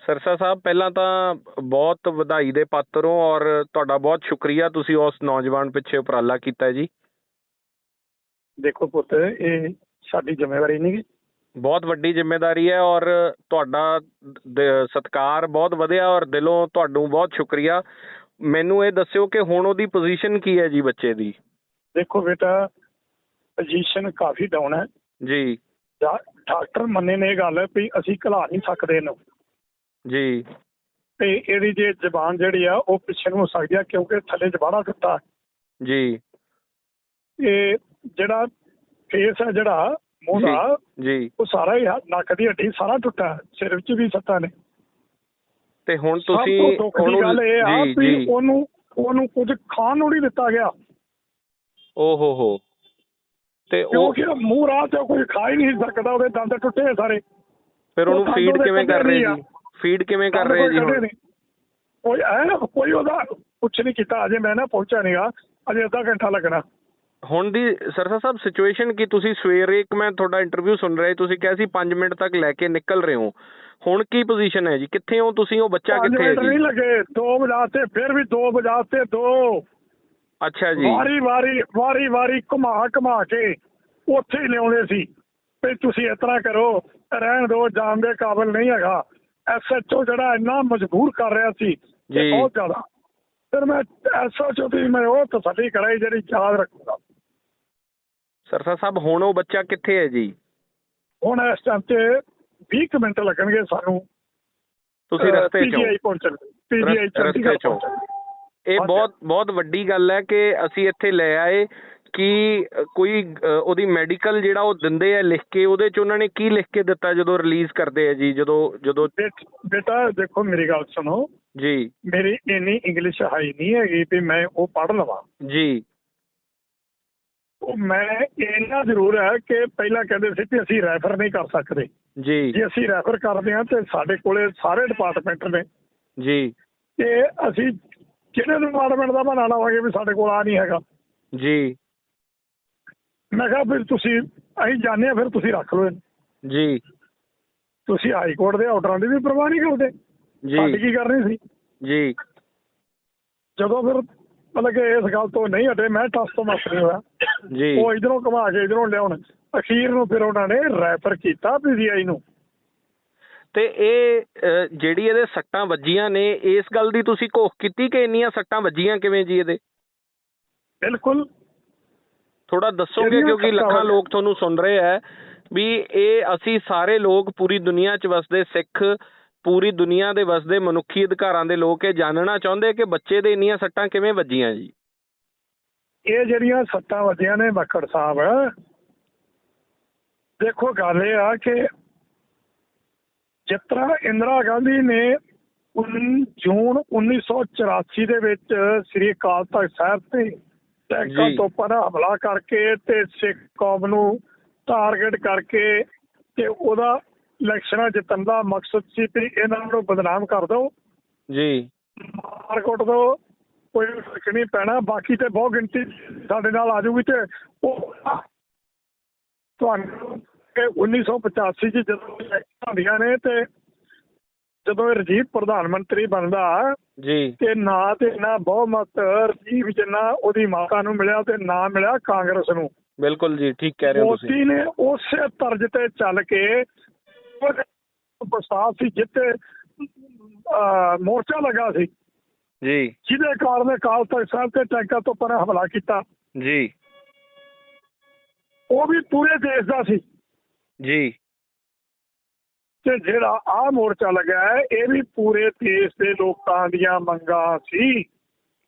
ਸਰਸਾ ਸਾਹਿਬ ਪਹਿਲਾਂ ਤਾਂ ਬਹੁਤ ਵਧਾਈ ਦੇ ਪਾਤਰ ਹੋ ਔਰ ਤੁਹਾਡਾ ਬਹੁਤ ਸ਼ੁਕਰੀਆ ਤੁਸੀਂ ਉਸ ਨੌਜਵਾਨ ਪਿੱਛੇ ਉਪਰਾਲਾ ਕੀਤਾ ਜੀ। ਦੇਖੋ ਪੁੱਤ ਇਹ ਸਾਡੀ ਜ਼ਿੰਮੇਵਾਰੀ ਨਹੀਂ ਗੀ। ਬਹੁਤ ਵੱਡੀ ਜ਼ਿੰਮੇਵਾਰੀ ਹੈ ਔਰ ਤੁਹਾਡਾ ਸਤਿਕਾਰ ਬਹੁਤ ਵਧਿਆ ਔਰ ਦਿਲੋਂ ਤੁਹਾਨੂੰ ਬਹੁਤ ਸ਼ੁਕਰੀਆ। ਮੈਨੂੰ ਇਹ ਦੱਸਿਓ ਕਿ ਹੁਣ ਉਹਦੀ ਪੋਜੀਸ਼ਨ ਕੀ ਹੈ ਜੀ ਬੱਚੇ ਦੀ? ਦੇਖੋ ਬੇਟਾ ਪੋਜੀਸ਼ਨ ਕਾਫੀ ਡਾਊਨ ਹੈ। ਜੀ। ਡਾਕਟਰ ਮੰਨੇ ਨੇ ਇਹ ਗੱਲ ਵੀ ਅਸੀਂ ਘਲਾ ਨਹੀਂ ਸਕਦੇ ਇਹਨੂੰ। ਜੀ। ਤੇ ਇਹਦੀ ਜੇ ਜ਼ਬਾਨ ਜਿਹੜੀ ਆ ਉਹ ਪਿੱਛੇ ਨੂੰ ਹੋ ਸਕਦੀ ਆ ਕਿਉਂਕਿ ਥੱਲੇ ਜਬਾੜਾ ਟੁੱਟਾ ਜੀ। ਇਹ ਜਿਹੜਾ ਫੇਸ ਹੈ ਜਿਹੜਾ ਮੂੰਹ ਦਾ ਜੀ ਉਹ ਸਾਰਾ ਹੀ ਨੱਕ ਦੀ ਹੱਡੀ ਸਾਰਾ ਟੁੱਟਾ। ਸਿਰ ਵਿੱਚ ਵੀ ਸੱਟਾਂ ਨੇ। ਤੇ ਹੁਣ ਸਭ ਤੁਸੀਂ ਤੋਂ ਦੁੱਖ ਦੀ ਉਹਨੂੰ ਗੱਲ ਇਹ ਆ ਜੀ ਵੀ ਜੀ। ਉਹਨੂੰ ਉਹਨੂੰ ਕੁਝ ਖਾਣ ਨੂੰ ਨਹੀਂ ਦਿੱਤਾ ਗਿਆ। ਓ ਹੋ। ਤੇ ਉਹ ਕਿਉਂਕਿ ਉਹ ਮੂੰਹ ਰਾਹ ਤੇ ਕੁਝ ਖਾ ਹੀ ਨਹੀਂ ਸਕਦਾ ਉਹਦੇ ਦੰਦ ਟੁੱਟੇ ਆ ਸਾਰੇ। ਫਿਰ ਉਹ ਉਹਨੂੰ ਦੰਦ ਫੀਡ ਉਹਦੇ ਕਿਵੇਂ ਕਰ ਕੱਢੇ ਰਹੇ ਆ। ਜੀ? ਫੀਡ ਕਿਵੇਂ ਕਰ ਰਹੇ ਜੀ ਕੋਈ ਹੁਣ? ਐ ਕੋਈ ਉਹਦਾ ਕੁਛ ਨਹੀਂ ਕੀਤਾ ਅਜੇ ਮੈਂ ਨਾ ਪਹੁੰਚਿਆ ਨਹੀਂਗਾ ਅਜੇ ਅੱਧਾ ਘੰਟਾ ਲੱਗਣਾ। ਹੁਣ ਦੀ ਸਰਸਾ ਸਾਹਿਬ ਸਿਚੁਏਸ਼ਨ ਕੀ? ਤੁਸੀਂ ਸਵੇਰੇ ਇੱਕ ਮੈਂ ਤੁਹਾਡਾ ਇੰਟਰਵਿਊ ਸੁਣ ਰਿਹਾ ਤੁਸੀਂ ਕਿਹਾ ਸੀ 5 ਮਿੰਟ ਤੱਕ ਲੈ ਕੇ ਨਿਕਲ ਰਹੇ ਹੋ। ਹੁਣ ਕੀ ਪੋਜੀਸ਼ਨ ਹੈ ਜੀ? ਕਿੱਥੇ ਹੋ ਤੁਸੀਂ? ਉਹ ਬੱਚਾ ਕਿੱਥੇ ਹੈ ਮਿੰਟ ਨਹੀਂ ਜੀ ਲੱਗੇ 2 ਵਜਾਤੇ ਫਿਰ ਵੀ 2 ਵਜਾਤੇ 2 ਅੱਛਾ ਜੀ। ਵਾਰੀ ਵਾਰੀ ਵਾਰੀ ਵਾਰੀ ਘੁਮਾ ਘੁਮਾ ਕੇ ਉੱਥੇ ਹੀ ਲਿਆਉਂਦੇ ਸੀ। ਵੀ ਤੁਸੀਂ ਇਸ ਤਰ੍ਹਾਂ ਕਰੋ ਰਹਿਣ ਦਿਓ ਜਾਣ ਦੇ ਕਾਬਿਲ ਨਹੀਂ ਹੈਗਾ। ਐਸਐਚਓ ਜਿਹੜਾ ਇੰਨਾ ਮਜਬੂਰ ਕਰ ਰਿਹਾ ਸੀ ਜੀ। ਬਹੁਤ ਜ਼ਿਆਦਾ। ਫਿਰ ਮੈਂ ਐਸਐਚਓ ਦੀ ਮੈਂ ਉਹ ਤਸੱਲੀ ਕਰਾਈ ਜਿਹੜੀ ਯਾਦ ਰੱਖੂਗਾ। ਸਰਸਾ ਸਾਹਿਬ ਹੁਣ ਉਹ ਬੱਚਾ ਕਿੱਥੇ ਹੈ ਜੀ? ਹੁਣ ਇਸ ਟਾਈਮ ਤੇ 20 ਕੁ ਮਿੰਟ ਲੱਗਣਗੇ ਸਾਨੂੰ। ਤੁਸੀਂ ਰਸਤੇ 'ਚ। ਪੀਜੀਆਈ ਪਹੁੰਚਣ ਪੀਜੀਆਈ ਰਸ- ਰਸਤੇ 'ਚ। ਇਹ। ਬਹੁਤ ਬਹੁਤ ਵੱਡੀ ਗੱਲ ਹੈ ਕਿ ਅਸੀਂ ਇੱਥੇ ਲੈ ਆਏ ਕਿ ਕੋਈ ਉਹਦੀ ਮੈਡੀਕਲ ਜਿਹੜਾ ਉਹ ਦਿੰਦੇ ਆ ਲਿਖ ਕੇ ਉਹਦੇ 'ਚ ਉਹਨਾਂ ਨੇ ਕੀ ਲਿਖ ਕੇ ਦਿੱਤਾ ਜਦੋਂ ਰਿਲੀਜ਼ ਕਰਦੇ ਆ ਜੀ ਜਦੋਂ ਜਦੋਂ ਬੇਟ- ਦੇਖੋ ਮੇਰੀ ਗੱਲ ਸੁਣੋ। ਜੀ। ਮੇਰੀ ਇੰਨੀ ਇੰਗਲਿਸ਼ ਹਾਈ ਨਹੀਂ ਹੈਗੀ ਵੀ ਮੈਂ ਉਹ ਪੜ੍ਹ ਲਵਾਂ। ਜੀ। ਉਹ ਮੈਂ ਇੰਨਾ ਜ਼ਰੂਰ ਹੈ ਕਿ ਪਹਿਲਾਂ ਕਹਿੰਦੇ ਸੀ ਕਿ ਅਸੀਂ ਰੈਫਰ ਨਹੀਂ ਕਰ ਸਕਦੇ। ਜੀ। ਜੇ ਅਸੀਂ ਰੈਫਰ ਕਰਦੇ ਹਾਂ ਤੇ ਸਾਡੇ ਕੋਲੇ ਸਾਰੇ ਡਿਪਾਰਟਮੈਂਟ ਨੇ। ਜੀ। ਤੇ ਅਸੀਂ ਕਿਹੜੇ ਡਿਪਾਰਟਮੈਂਟ ਦਾ ਬਣਾ ਲਵਾਂਗੇ ਵੀ ਸਾਡੇ ਕੋਲ ਆ ਨਹੀਂ ਹੈਗਾ। ਜੀ। ਮੈਂ ਕਿਹਾ ਫਿਰ ਤੁਸੀਂ ਅਸੀਂ ਜਾਣਦੇ ਹਾਂ ਫਿਰ ਤੁਸੀਂ ਰੱਖ ਲਓ ਇਹਨੂੰ। ਜੀ। ਤੁਸੀਂ ਹਾਈ ਕੋਰਟ ਦੇ ਆਰਡਰਾਂ ਦੀ ਵੀ ਪਰਵਾਹ ਨਹੀਂ ਕਰਦੇ। ਸਾਡੀ ਜੀ ਕੀ ਕਰਨੀ ਸੀ? ਜੀ। ਜਦੋਂ ਫਿਰ ਮਤਲਬ ਕਿ ਇਸ ਗੱਲ ਤੋਂ ਨਹੀਂ ਹਟੇ ਮੈਂ ਟਸ ਤੋਂ ਮਸ ਨਹੀਂ ਹੋਇਆ ਜੀ। ਉਹ ਇਧਰੋਂ ਘੁਮਾ ਕੇ ਇਧਰੋਂ ਲਿਆਉਣ। ਅਖੀਰ ਨੂੰ ਫਿਰ ਉਹਨਾਂ ਨੇ ਰੈਫਰ ਕੀਤਾ ਪੀਜੀਆਈ ਨੂੰ। ਤੇ ਇਹ ਜਿਹੜੀ ਇਹਦੇ ਸੱਟਾਂ ਵੱਜੀਆਂ ਨੇ ਇਸ ਗੱਲ ਦੀ ਤੁਸੀਂ ਘੋਖ ਕੀਤੀ ਕਿ ਇੰਨੀਆਂ ਸੱਟਾਂ ਵੱਜੀਆਂ ਕਿਵੇਂ ਜੀ ਇਹਦੇ? ਬਿਲਕੁਲ। ਥੋੜਾ ਦੱਸੋਗੇ ਕਿਉਂਕਿ ਲੱਖਾਂ ਲੋਕ ਤੁਹਾਨੂੰ ਸੁਣ ਰਹੇ ਹੈ ਵੀ ਇਹ ਅਸੀਂ ਸਾਰੇ ਲੋਕ ਪੂਰੀ ਦੁਨੀਆ 'ਚ ਵਸਦੇ ਸਿੱਖ ਪੂਰੀ ਦੁਨੀਆ ਦੇ ਵਸਦੇ ਮਨੁੱਖੀ ਅਧਿਕਾਰਾਂ ਦੇ ਲੋਕ ਇਹ ਜਾਣਨਾ ਚਾਹੁੰਦੇ ਕਿ ਬੱਚੇ ਦੇ ਇੰਨੀਆਂ ਸੱਟਾਂ ਕਿਵੇਂ ਵੱਜੀਆਂ ਜੀ? ਇਹ ਜਿਹੜੀਆਂ ਸੱਟਾਂ ਵੱਜੀਆਂ ਨੇ ਮੱਕੜ ਸਾਹਿਬ ਦੇਖੋ ਗੱਲ ਇਹ ਆ ਕਿ ਤਰ੍ਹਾਂ ਇੰਦਰਾ ਗਾਂਧੀ ਨੇ 19 ਜੂਨ 1984 ਦੇ ਵਿੱਚ ਸ੍ਰੀ ਅਕਾਲ ਤਖਤ ਸਾਹਿਬ ਤੇ ਟੈਂਕਾਂ ਜੀ। ਤੋਪਾਂ ਦਾ ਹਮਲਾ ਕਰਕੇ ਤੇ ਸਿੱਖ ਕੌਮ ਨੂੰ ਟਾਰਗੇਟ ਕਰਕੇ ਤੇ ਉਹਦਾ ਇਲੈਕਸ਼ਨਾਂ ਜਿੱਤਣ ਦਾ ਮਕਸਦ ਸੀ ਵੀ ਇਹਨਾਂ ਨੂੰ ਬਦਨਾਮ ਕਰ ਦਿਓ ਜੀ ਮਾਰ ਕੁੱਟ ਦੋ ਕੋਈ ਫ਼ਰਕ ਨਹੀਂ ਪੈਣਾ ਬਾਕੀ ਤੇ ਬਹੁਤ ਗਿਣਤੀ ਸਾਡੇ ਨਾਲ ਆ ਜਾਊਗੀ ਤੇ ਉਹ ਤੁਹਾਨੂੰ ਕਿ 1985 ਚ ਜਦੋਂ ਇਲੈਕਸ਼ਨਾਂ ਹੁੰਦੀਆਂ ਨੇ ਤੇ ਜਦੋਂ ਰਜੀਵ ਪ੍ਰਧਾਨ ਮੰਤਰੀ ਬਣਦਾ ਜੀ। ਤੇ ਨਾ ਤੇ ਨਾ ਬਹੁਮਤ ਰਜੀਵ ਜਿੰਨਾ ਉਹਦੀ ਮਾਤਾ ਨੂੰ ਮਿਲਿਆ ਤੇ ਨਾ ਮਿਲਿਆ ਕਾਂਗਰਸ ਨੂੰ। ਬਿਲਕੁਲ ਜੀ ਠੀਕ ਕਹਿ ਰਹੇ ਹੋ ਤੁਸੀਂ। ਮੋਦੀ ਨੇ ਉਸੇ ਤਰਜ਼ ਤੇ ਚੱਲ ਕੇ ਪ੍ਰਸਤਾਵ ਸੀ ਜਿੱਤੇ ਮੋਰਚਾ ਲੱਗਾ ਸੀ। ਜੀ। ਜਿਹਦੇ ਕਾਰਨ ਅਕਾਲ ਤਖਤ ਸਾਹਿਬ ਤੇ ਟੈਂਕਾਂ ਤੋਂ ਪਰ ਹਮਲਾ ਕੀਤਾ। ਜੀ। ਉਹ ਵੀ ਪੂਰੇ ਦੇਸ਼ ਦਾ ਸੀ। ਜੀ। ਤੇ ਜਿਹੜਾ ਆ ਮੋਰਚਾ ਲੱਗਾ ਹੈ ਇਹ ਵੀ ਪੂਰੇ ਦੇਸ਼ ਦੇ ਲੋਕਾਂ ਦੀਆਂ ਮੰਗਾਂ ਸੀ।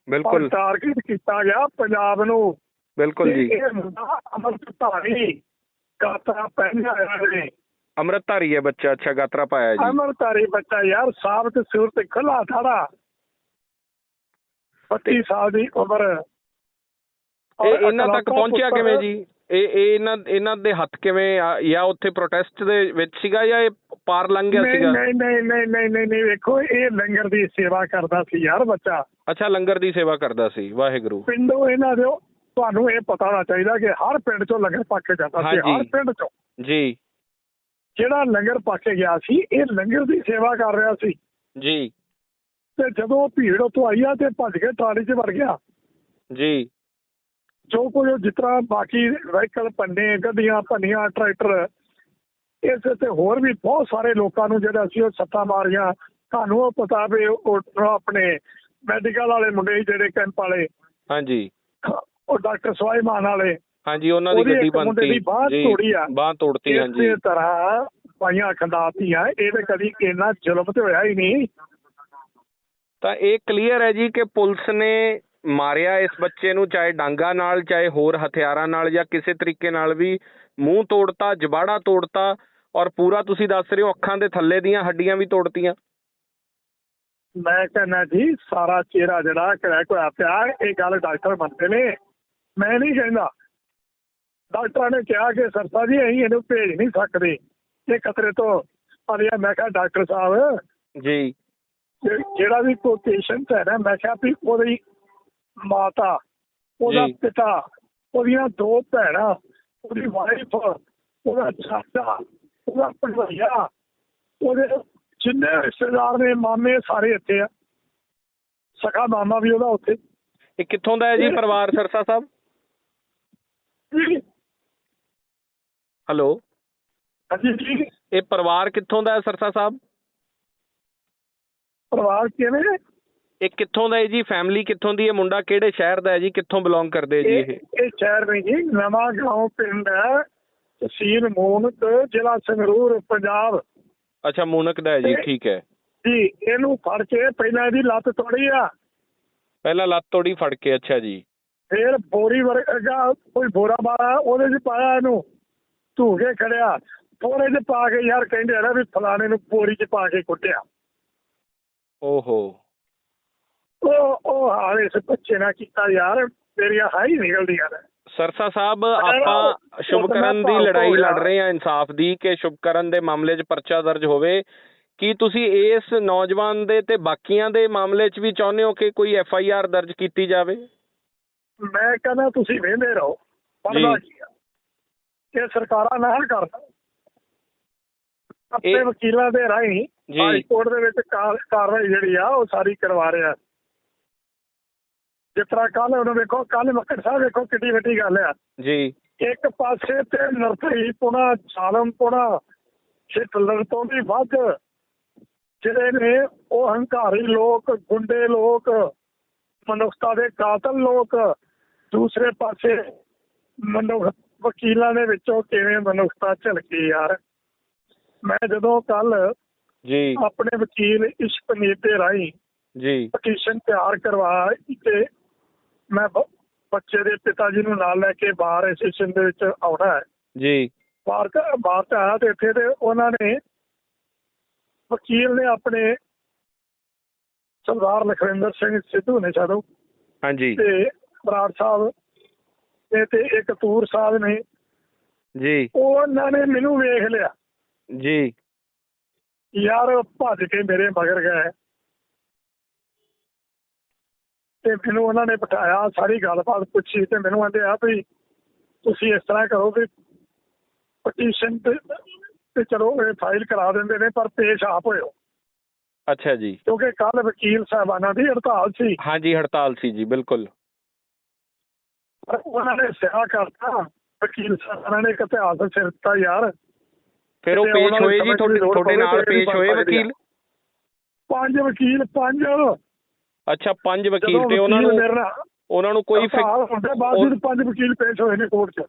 ਬਿਲਕੁਲ। ਟਾਰਗੇਟ ਕੀਤਾ ਗਿਆ ਪੰਜਾਬ ਨੂੰ। ਬਿਲਕੁਲ ਜੀ। ਇਹ ਮੁੰਡਾ ਅਮਰਤਾਰੀ ਕਾਤਾ ਪਹਿਨਿਆ ਹੋਇਆ ਨੇ ਅੰਮ੍ਰਿਤਧਾਰੀ ਹੈ ਬੱਚਾ ਅੱਛਾ ਗਾਤਰਾ ਪਾਇਆ ਜੀ। ਅਮਰਤਾਰੀ ਬੱਚਾ ਯਾਰ ਸਾਬਤ ਸੂਰਤ ਖੁੱਲਾ ਥਾੜਾ 32 ਸਾਲ ਦੀ ਉਮਰ। ਇਹ ਇਹਨਾਂ ਤੱਕ ਪਹੁੰਚਿਆ ਕਿਵੇਂ ਜੀ? ਇਹ ਇਹ ਇਹਨਾਂ ਇਹਨਾਂ ਦੇ ਹੱਥ ਕਿਵੇਂ ਆ- ਜਾਂ ਉੱਥੇ ਪ੍ਰੋਟੈਸਟ ਦੇ ਵਿੱਚ ਸੀਗਾ ਜਾਂ ਇਹ ਪਾਰ ਲੰਘ ਗਿਆ ਸੀਗਾ? ਨਹੀਂ ਨਹੀਂ ਨਹੀਂ ਨਹੀਂ ਨਹੀਂ ਨਹੀਂ ਵੇਖੋ ਇਹ ਲੰਗਰ ਦੀ ਸੇਵਾ ਕਰਦਾ ਸੀ ਯਾਰ ਬੱਚਾ। ਅੱਛਾ ਲੰਗਰ ਦੀ ਸੇਵਾ ਕਰਦਾ ਸੀ ਵਾਹਿਗੁਰੂ। ਪਿੰਡੋਂ ਇਹਨਾਂ ਦੇ ਤੁਹਾਨੂੰ ਇਹ ਪਤਾ ਹੋਣਾ ਚਾਹੀਦਾ ਕਿ ਹਰ ਪਿੰਡ ਚੋਂ ਲੰਗਰ ਪੱਕ ਕੇ ਜਾਂਦਾ ਸੀ। ਹਰ ਪਿੰਡ ਚੋਂ। ਜੀ। ਜਿਹੜਾ ਲੰਗਰ ਪਾ ਕੇ ਗਿਆ ਸੀ ਇਹ ਲੰਗਰ ਦੀ ਸੇਵਾ ਕਰ ਰਿਹਾ ਸੀ। ਜੀ। ਤੇ ਜਦੋਂ ਭੀੜ ਉੱਥੋਂ ਆਈ ਆ ਤੇ ਭੱਜ ਕੇ ਟਰਾਲੀ 'ਚ ਵੜ ਗਿਆ। ਜੀ। ਜੋ ਕੁਝ ਜਿਸ ਤਰ੍ਹਾਂ ਬਾਕੀ ਵਹੀਕਲ ਪੰਨੇ ਗੱਡੀਆਂ ਭੰਨੀਆਂ ਟਰੈਕਟਰ ਇਸ ਤੇ ਹੋਰ ਵੀ ਬਹੁਤ ਸਾਰੇ ਲੋਕਾਂ ਨੂੰ ਜਿਹੜਾ ਸੀ ਉਹ ਸੱਟਾਂ ਮਾਰੀਆਂ ਤੁਹਾਨੂੰ ਉਹ ਪਤਾ ਵੀ ਉਹ ਆਪਣੇ ਮੈਡੀਕਲ ਵਾਲੇ ਮੁੰਡੇ ਜਿਹੜੇ ਕੈਂਪ ਵਾਲੇ। ਹਾਂਜੀ। ਉਹ ਡਾਕਟਰ ਸਵਾਈਮਾਨ ਵਾਲੇ। ਹਾਂਜੀ ਉਹਨਾਂ ਦੀ ਗੱਡੀ ਇੱਕ ਮੁੰਡੇ ਬੰਤੀ ਦੀ ਬਾਂਹ ਤੋੜੀ ਆ। ਬਾਹ ਤੋੜਤੀ ਹਾਂਜੀ। ਇਸੇ ਤਰ੍ਹਾਂ ਪਾਈਆਂ ਖੰਡਾਤੀਆਂ ਇਹ ਤੇ ਕਦੀ ਇੰਨਾ ਜ਼ੁਲਮ ਤੇ ਹੋਇਆ ਹੀ ਨਹੀਂ। ਤਾਂ ਇਹ ਕਲੀਅਰ ਹੈ ਜੀ ਕਿ ਪੁਲਿਸ ਨੇ ਮਾਰਿਆ ਇਸ ਬੱਚੇ ਨੂੰ ਚਾਹੇ ਡਾਂਗਾ ਨਾਲ ਚਾਹੇ ਹੋਰ ਹਥਿਆਰਾਂ ਨਾਲ ਜਾਂ ਕਿਸੇ ਤਰੀਕੇ ਨਾਲ ਵੀ। ਮੂੰਹ ਤੋੜਤਾ ਜਬਾੜਾ ਤੋੜਤਾ। ਔਰ ਪੂਰਾ ਤੁਸੀਂ ਦੱਸ ਰਹੇ ਹੋ ਅੱਖਾਂ ਦੇ ਥੱਲੇ ਦੀਆਂ ਹੱਡੀਆਂ ਵੀ ਤੋੜਤੀਆਂ। ਮੈਂ ਕਹਿੰਦਾ ਜੀ ਸਾਰਾ ਚਿਹਰਾ ਜਿਹੜਾ ਕਰੈਕ ਹੋਇਆ ਪਿਆ ਇਹ ਗੱਲ ਡਾਕਟਰ ਮੰਨਦੇ ਨੇ। ਮੈਂ ਨਹੀਂ ਕਹਿੰਦਾ। ਡਾਕਟਰਾਂ ਨੇ ਕਿਹਾ ਕਿ ਸਰਸਾ ਜੀ ਅਸੀਂ ਇਹਨੂੰ ਭੇਜ ਨਹੀਂ ਸਕਦੇ। ਇਹ ਖਤਰੇ ਤੋਂ ਅਰਿਆ ਮੈਂ ਕਿਹਾ ਡਾਕਟਰ ਸਾਹਿਬ ਜੀ। ਜਿਹੜਾ ਵੀ ਕੋਈ ਪੇਸ਼ੈਂਟ ਹੈ ਨਾ ਮੈਂ ਕਿਹਾ ਵੀ ਉਹਦੀ ਮਾਤਾ ਉਹਦਾ। ਪਿਤਾ ਉਹਦੀਆਂ ਦੋ ਭੈਣਾਂ ਉਹਦੀ ਵਾਈਫ ਉਹਦਾ ਚਾਚਾ ਉਹਦਾ ਭਣਵਈਆ ਉਹਦੇ ਜਿੰਨੇ ਰਿਸ਼ਤੇਦਾਰ ਨੇ ਮਾਮੇ ਸਾਰੇ ਇੱਥੇ ਆ। ਸਖਾ ਮਾਮਾ ਵੀ ਉਹਦਾ ਉੱਥੇ। ਇਹ ਕਿੱਥੋਂ ਦਾ ਹੈ ਜੀ ਪਰਿਵਾਰ ਸਰਸਾ ਸਾਹਿਬ? ਹੈਲੋ। ਹਾਂਜੀ ਜੀ ਇਹ ਪਰਿਵਾਰ ਕਿੱਥੋਂ ਦਾ ਹੈ ਸਰਸਾ ਸਾਹਿਬ? ਪਰਿਵਾਰ ਕਿਵੇਂ? ਇਹ ਕਿੱਥੋਂ ਦਾ ਹੈ ਜੀ? ਫੈਮਿਲੀ ਕਿੱਥੋਂ ਦੀ ਹੈ? ਮੁੰਡਾ ਕਿਹੜੇ ਸ਼ਹਿਰ ਦਾ ਹੈ ਜੀ? ਕਿੱਥੋਂ ਬਿਲੋਂਗ ਕਰਦੇ ਜੀ ਇਹ? ਇਹ ਸ਼ਹਿਰ ਨਹੀਂ ਜੀ ਨਵਾਂ ਗਾਉਂ ਪਿੰਡ ਹੈ। ਤਹਿਸੀਲ ਮੂਨਕ ਜ਼ਿਲ੍ਹਾ ਸੰਗਰੂਰ ਪੰਜਾਬ। ਅੱਛਾ ਮੂਨਕ ਦਾ ਹੈ ਜੀ ਠੀਕ ਹੈ। ਜੀ ਇਹਨੂੰ ਫੜ ਕੇ ਪਹਿਲਾਂ ਇਹਦੀ ਲੱਤ ਤੋੜੀ ਆ। ਪਹਿਲਾਂ ਲੱਤ ਤੋੜੀ ਫੜ ਕੇ ਅੱਛਾ ਜੀ। ਫਿਰ ਬੋਰੀ ਵਰਗਾ ਕੋਈ ਬੋਰਾ ਬਾਰਾ ਉਹਦੇ 'ਚ ਪਾਇਆ ਇਹਨੂੰ। ਧੂ ਕੇ ਖੜਿਆ। ਥੋੜੇ ਜਿਹੇ ਪਾ ਕੇ ਯਾਰ ਕਹਿੰਦੇ ਆ ਨਾ ਵੀ ਫਲਾਣੇ ਨੂੰ ਬੋਰੀ 'ਚ ਪਾ ਕੇ ਕੁੱਟਿਆ। ਓਹੋ। ਉਹ ਉਹ ਹਾਲ ਇਸ ਬੱਚੇ ਨਾਲ ਕੀਤਾ ਯਾਰ ਮੇਰੀਆਂ ਹਾਈ ਨਿਕਲਦੀਆਂ ਨੇ। ਸਰਸਾ ਸਾਹਿਬ ਆਪਾਂ ਸ਼ੁਭਕਰਨ ਦੀ ਲੜਾਈ ਲੜ। ਰਹੇ ਹਾਂ ਇਨਸਾਫ ਦੀ ਕਿ ਸ਼ੁਭਕਰਨ ਦੇ ਮਾਮਲੇ 'ਚ ਪਰਚਾ ਦਰਜ ਹੋਵੇ ਕੀ ਤੁਸੀਂ ਇਸ ਨੌਜਵਾਨ ਦੇ ਤੇ ਬਾਕੀਆਂ ਦੇ ਮਾਮਲੇ 'ਚ ਵੀ ਚਾਹੁੰਦੇ ਹੋ ਕਿ ਕੋਈ ਐਫ ਆਈ ਆਰ ਦਰਜ ਕੀਤੀ ਜਾਵੇ ਮੈਂ ਕਹਿੰਦਾ ਤੁਸੀਂ ਵੇਂਦੇ ਰਹੋ ਪੜਦਾ ਜੀ। ਆ ਇਹ ਸਰਕਾਰਾਂ ਨਾ ਕਰਨ ਆਪਣੇ ਵਕੀਲਾਂ ਦੇ ਰਾਹੀਂ। ਹਾਈ ਕੋਰਟ ਦੇ ਵਿੱਚ ਕਾਰ- ਕਾਰਵਾਈ ਜਿਹੜੀ ਆ ਉਹ ਸਾਰੀ ਕਰਵਾ ਰਿਹਾ ਜਿਸ ਤਰ੍ਹਾਂ ਕੱਲ ਉਹਨੂੰ ਵੇਖੋ ਕੱਲ ਮੱਕੜ ਸਾਹਿਬ ਵੇਖੋ ਕਿੱਡੀ ਵੱਡੀ ਗੱਲ ਆ। ਜੀ। ਇੱਕ ਪਾਸੇ ਤੇ ਨਰਤਈ ਪੁਣਾ ਜ਼ਾਲਮ ਪੁਣਾ ਹਿਟਲਰ ਤੋਂ ਵੀ ਵੱਧ ਜਿਹੜੇ ਨੇ ਉਹ ਹੰਕਾਰੀ ਲੋਕ ਗੁੰਡੇ ਲੋਕ ਮਨੁੱਖਤਾ ਦੇ ਕਾਤਲ ਲੋਕ ਦੂਸਰੇ ਪਾਸੇ ਮਨੁੱਖ ਵਕੀਲਾਂ ਦੇ ਵਿੱਚੋਂ ਕਿਵੇਂ ਮਨੁੱਖਤਾ ਝਲਕੀ ਯਾਰ। ਮੈਂ ਜਦੋਂ ਕੱਲ ਜੀ। ਆਪਣੇ ਵਕੀਲ ਇਸ਼ਪਨੀਤ ਦੇ ਰਾਹੀਂ ਜੀ। ਪਟੀਸ਼ਨ ਤਿਆਰ ਕਰਵਾ ਤੇ ਮੈਂ ਬ- ਬੱਚੇ ਦੇ ਪਿਤਾ ਜੀ ਨੂੰ ਨਾਲ ਲੈ ਕੇ ਬਾਰ ਐਸੋਸੀਏਸ਼ਨ ਦੇ ਵਿੱਚ ਆਉਣਾ ਹੈ। ਜੀ। ਬਾਹਰ ਤਾਂ ਬਾਹਰ ਤਾਂ ਆਇਆ ਤੇ ਇੱਥੇ ਤੇ ਉਹਨਾਂ ਨੇ ਵਕੀਲ ਨੇ ਆਪਣੇ ਸਰਦਾਰ ਲਖਵਿੰਦਰ ਸਿੰਘ ਸਿੱਧੂ ਨੇ ਛਾੜੋ ਹਾਂਜੀ। ਤੇ ਬਰਾੜ ਸਾਹਿਬ ਤੇ ਤੇ ਇੱਕ ਤੂਰ ਸਾਹਿਬ ਨੇ। ਜੀ। ਉਹਨਾਂ ਨੇ ਮੈਨੂੰ ਵੇਖ ਲਿਆ। ਜੀ। ਯਾਰ ਭੱਜ ਕੇ ਮੇਰੇ ਮਗਰ ਗਏ। ਤੇ ਮੈਨੂੰ ਉਹਨਾਂ ਨੇ ਬਿਠਾਇਆ ਸਾਰੀ ਗੱਲਬਾਤ ਪੁੱਛੀ ਤੇ ਮੈਨੂੰ ਕਹਿੰਦੇ ਆ ਵੀ ਤੁਸੀਂ ਇਸ ਤਰ੍ਹਾਂ ਕਰੋ ਵੀ ਪਟੀਸ਼ਨ ਤੇ ਚਲੋ ਇਹ ਫਾਈਲ ਕਰਾ ਦਿੰਦੇ ਨੇ ਪਰ ਪੇਸ਼ ਆਪ ਹੋਇਓ। ਅੱਛਾ ਜੀ। ਕਿਉਂਕਿ ਕੱਲ ਵਕੀਲ ਸਾਹਿਬਾਨਾਂ ਦੀ ਹੜਤਾਲ ਸੀ। ਹਾਂਜੀ ਹੜਤਾਲ ਸੀ ਜੀ ਬਿਲਕੁਲ। ਉਹਨਾਂ ਨੇ ਸਿਆ ਕਰਤਾ ਵਕੀਲ ਸਾਹਿਬਾਨਾਂ ਨੇ ਇੱਕ ਇਤਿਹਾਸ ਸਿਰ ਦਿੱਤਾ ਯਾਰ। ਫਿਰ ਉਹ ਕਿਤੇ ਪੇਸ਼ ਹੋਏ ਜੀ ਤੁਹਾਡੇ ਨਾਲ ਪੇਸ਼ ਹੋਏ। ਵਕੀਲ? ਪੰਜ ਵਕੀਲ ਪੰਜ। ਅੱਛਾ ਪੰਜ ਵਕੀਲ ਤੇ ਉਹਨਾਂ ਨੂੰ ਉਹਨਾਂ ਨੂੰ ਕੋਈ ਫਿਕ- ਬਾਅਦ ਵਿੱਚ ਪੰਜ ਵਕੀਲ ਪੇਸ਼ ਹੋਏ ਨੇ ਕੋਰਟ 'ਚ।